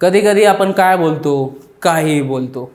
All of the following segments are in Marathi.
कधी कधी आपण काय बोलतो काहीही बोलतो.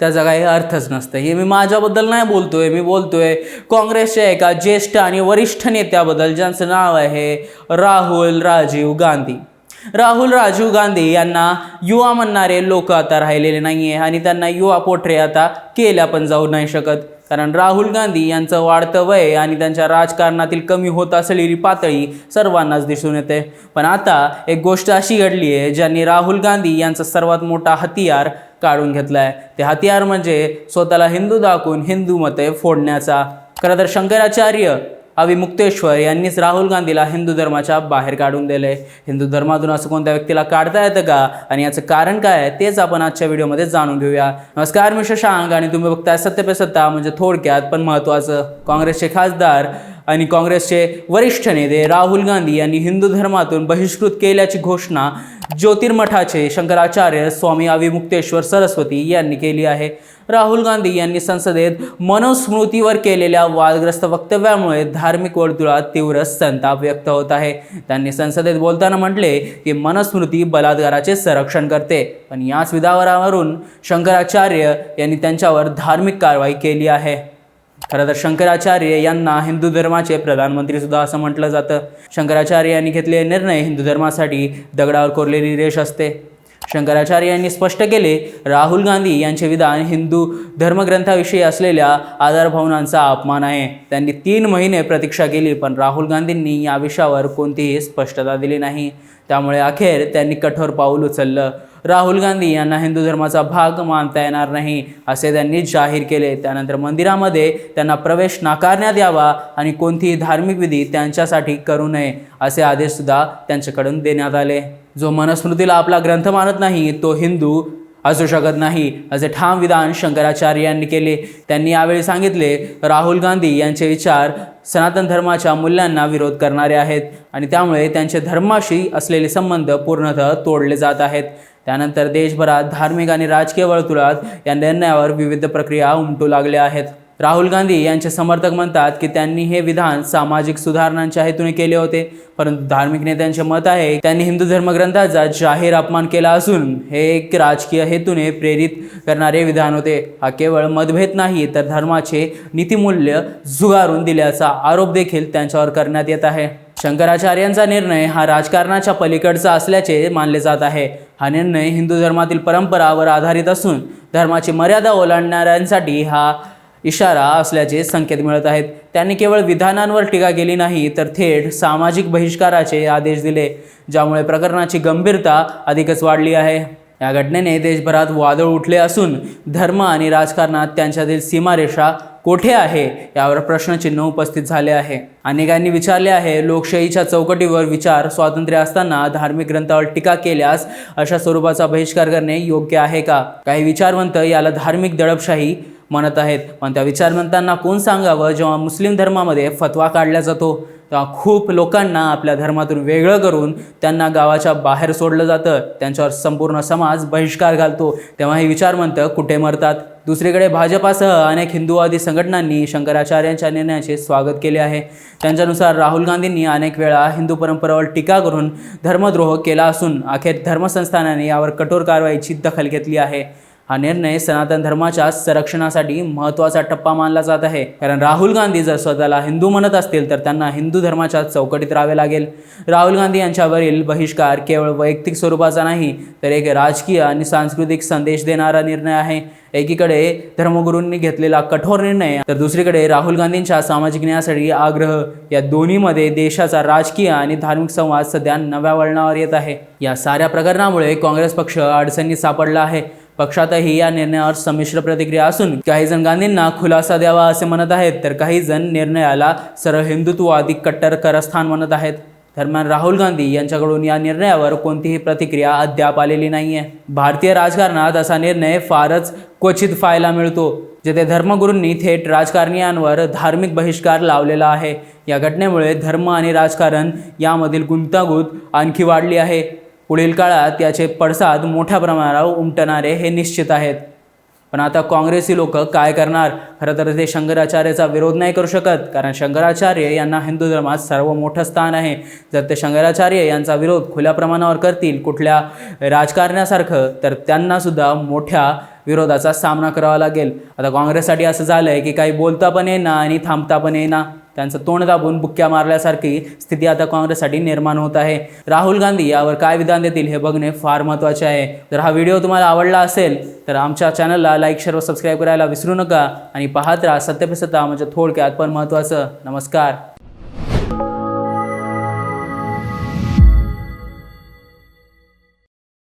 त्याचा काही अर्थच नसतं. हे मी माझ्याबद्दल नाही बोलतोय मी बोलतोय काँग्रेसच्या एका ज्येष्ठ आणि वरिष्ठ नेत्याबद्दल ज्यांचं नाव आहे राहुल राजीव गांधी. राहुल राजीव गांधी यांना युवा म्हणणारे लोक आता राहिलेले नाही आहे आणि त्यांना युवा पोटरे आता केल्या पण जाऊ नाही शकत. कारण राहुल गांधी यांचं वाढतं वय आणि त्यांच्या राजकारणातील कमी होत असलेली पातळी सर्वांनाच दिसून येते. पण आता एक गोष्ट अशी घडली आहे ज्यांनी राहुल गांधी यांचा सर्वात मोठा हतियार काढून घेतला आहे ते हतियार म्हणजे स्वतःला हिंदू दाखवून हिंदू मते फोडण्याचा. खरं तर शंकराचार्य अविमुक्तेश्वर यांनीच राहुल गांधीला हिंदू धर्माच्या बाहेर काढून दिले. हिंदू धर्मातून असं कोणत्या व्यक्तीला काढता येतं का? आणि याचं कारण काय आहे तेच आपण आजच्या व्हिडिओमध्ये जाणून घेऊया. नमस्कार मी शशांक आणि तुम्ही बघताय सत्य पे सत्ता म्हणजे थोडक्यात पण महत्त्वाचं. काँग्रेसचे खासदार आणि काँग्रेसचे वरिष्ठ नेते राहुल गांधी यांनी हिंदू धर्मातून बहिष्कृत केल्याची घोषणा ज्योतिर्मठाचे शंकराचार्य स्वामी अविमुक्तेश्वर सरस्वती यांनी केली आहे. राहुल गांधी यांनी संसदेत मनुस्मृतीवर केलेल्या वादग्रस्त वक्तव्यामुळे धार्मिक वर्तुळात तीव्र संताप व्यक्त होत आहे. त्यांनी संसदेत बोलताना म्हटले की मनुस्मृती बलात्काराचे संरक्षण करते. पण याच विधावरावरून शंकराचार्य यांनी त्यांच्यावर धार्मिक कारवाई केली आहे. खरं तर शंकराचार्य यांना हिंदू धर्माचे प्रधानमंत्री सुद्धा असं म्हटलं जातं. शंकराचार्य यांनी घेतलेले निर्णय हिंदू धर्मासाठी दगडावर कोरलेली रेष असते. शंकराचार्य यांनी स्पष्ट केले राहुल गांधी यांचे विधान हिंदू धर्मग्रंथाविषयी असलेल्या आधारभावनांचा अपमान आहे. त्यांनी तीन महिने प्रतीक्षा केली पण राहुल गांधींनी या विषयावर कोणतीही स्पष्टता दिली नाही. त्यामुळे अखेर त्यांनी कठोर पाऊल उचललं. राहुल गांधी यांना हिंदू धर्माचा भाग मानता येणार नाही असे त्यांनी जाहीर केले. त्यानंतर मंदिरामध्ये त्यांना प्रवेश नाकारण्यात यावा आणि कोणतीही धार्मिक विधी त्यांच्यासाठी करू नये असे आदेशसुद्धा त्यांच्याकडून देण्यात आले. जो मनस्मृतीला आपला ग्रंथ मानत नाही तो हिंदू असू शकत नाही असे ठाम विधान शंकराचार्य यांनी केले. त्यांनी यावेळी सांगितले राहुल गांधी यांचे विचार सनातन धर्माच्या मूल्यांना विरोध करणारे आहेत आणि त्यामुळे त्यांचे धर्माशी असलेले संबंध पूर्णतः तोडले जात आहेत. त्यानंतर देशभरात धार्मिक आणि राजकीय वर्तुळात या निर्णयावर विविध प्रक्रिया उमटू लागल्या आहेत. राहुल गांधी यांचे समर्थक म्हणतात की त्यांनी हे विधान सामाजिक सुधारणांच्या हेतूने केले होते परंतु धार्मिक नेत्यांचे मत आहे त्यांनी हिंदू धर्मग्रंथाचा जाहीर अपमान केला असून हे एक राजकीय हेतूने प्रेरित करणारे विधान होते. हा केवळ मतभेद नाही तर धर्माचे नीतिमूल्य झुगारून दिल्याचा आरोप देखील त्यांच्यावर करण्यात येत आहे. शंकराचार्यांचा निर्णय हा राजकारणाच्या पलीकडचा असल्याचे मानले जात आहे. हा निर्णय हिंदू धर्मातील परंपरावर आधारित असून धर्माची मर्यादा ओलांडणाऱ्यांसाठी हा इशारा असल्याचे संकेत मिळत आहेत. त्यांनी केवळ विधानांवर टीका केली नाही तर थेट सामाजिक बहिष्काराचे आदेश दिले ज्यामुळे प्रकरणाची गंभीरता अधिकच वाढली आहे. या घटनेने देशभरात वादळ उठले असून धर्म आणि राजकारणात त्यांच्यातील सीमारेषा कोठे आहे यावर प्रश्नचिन्ह उपस्थित झाले आहे. अनेकांनी विचारले आहे लोकशाहीच्या चौकटीवर विचार स्वातंत्र्य असताना धार्मिक ग्रंथावर टीका केल्यास अशा स्वरूपाचा बहिष्कार करणे योग्य आहे का? काही विचारवंत याला धार्मिक दडपशाही म्हणत आहेत. पण त्या विचारवंतांना कोण सांगावं? जेव्हा मुस्लिम धर्मामध्ये फतवा काढला जातो तेव्हा खूप लोकांना आपल्या धर्मातून वेगळं करून त्यांना गावाच्या बाहेर सोडलं जातं. त्यांच्यावर संपूर्ण समाज बहिष्कार घालतो. तेव्हा हे विचारवंत कुठे मरतात? दुसरीकडे भाजपासह अनेक हिंदूवादी संघटनांनी शंकराचार्यांच्या निर्णयाचे स्वागत केले आहे. त्यांच्यानुसार राहुल गांधींनी अनेक वेळा हिंदू परंपरेवर टीका करून धर्मद्रोह केला असून अखेर धर्मसंस्थानाने यावर कठोर कारवाईची दखल घेतली आहे. हा निर्णय सनातन धर्माच्या संरक्षणासाठी महत्त्वाचा टप्पा मानला जात आहे. कारण राहुल गांधी जर स्वतःला हिंदू म्हणत असतील तर त्यांना हिंदू धर्माच्या चौकटीत राहावे लागेल. राहुल गांधी यांच्यावरील बहिष्कार केवळ वैयक्तिक स्वरूपाचा नाही तर एक राजकीय आणि सांस्कृतिक संदेश देणारा निर्णय आहे. एकीकडे धर्मगुरूंनी घेतलेला कठोर निर्णय तर दुसरीकडे राहुल गांधींच्या सामाजिक न्यायासाठी आग्रह या दोन्हीमध्ये देशाचा राजकीय आणि धार्मिक संवाद सध्या नव्या वळणावर येत आहे. या साऱ्या प्रकरणामुळे काँग्रेस पक्ष अडचणीत सापडला आहे. पक्षातही या निर्णयावर संमिश्र प्रतिक्रिया असून काही जण गांधींना खुलासा द्यावा असे म्हणत आहेत तर काही जण निर्णयाला सरळ हिंदुत्ववादी कट्टर करस्थान म्हणत आहेत. दरम्यान राहुल गांधी यांच्याकडून या निर्णयावर कोणतीही प्रतिक्रिया अद्याप आलेली नाही आहे भारतीय राजकारणात असा निर्णय फारच क्वचित पाहायला मिळतो जेथे धर्मगुरूंनी थेट राजकारणीयांवर धार्मिक बहिष्कार लावलेला आहे. या घटनेमुळे धर्म आणि राजकारण यामधील गुंतागुंत आणखी वाढली आहे. पुढील काळात याचे पडसाद मोठ्या प्रमाणावर उमटणारे हे निश्चित आहेत. पण आता काँग्रेसी लोक काय करणार? खरं तर ते शंकराचार्याचा विरोध नाही करू शकत कारण शंकराचार्य यांना हिंदू धर्मात सर्व मोठं स्थान आहे. जर ते शंकराचार्य यांचा विरोध खुल्या प्रमाणावर करतील कुठल्या राजकारण्यासारखं तर त्यांनासुद्धा मोठ्या विरोधाचा सामना करावा लागेल. आता काँग्रेससाठी असं झालं आहे की काही बोलता पण येईना आणि थांबता पण येईना. त्यांचं तोंड दाबून बुक्क्या मारल्यासारखी स्थिती आता काँग्रेससाठी निर्माण होत आहे. राहुल गांधी यावर काय विधान देतील हे बघणे फार महत्त्वाचे आहे. जर हा व्हिडिओ तुम्हाला आवडला असेल तर आमच्या चॅनलला लाईक शेअर व सबस्क्राईब करायला विसरू नका आणि पाहत राहा सत्य पे सत्ता म्हणजे थोडक्यात पण महत्त्वाचं. नमस्कार.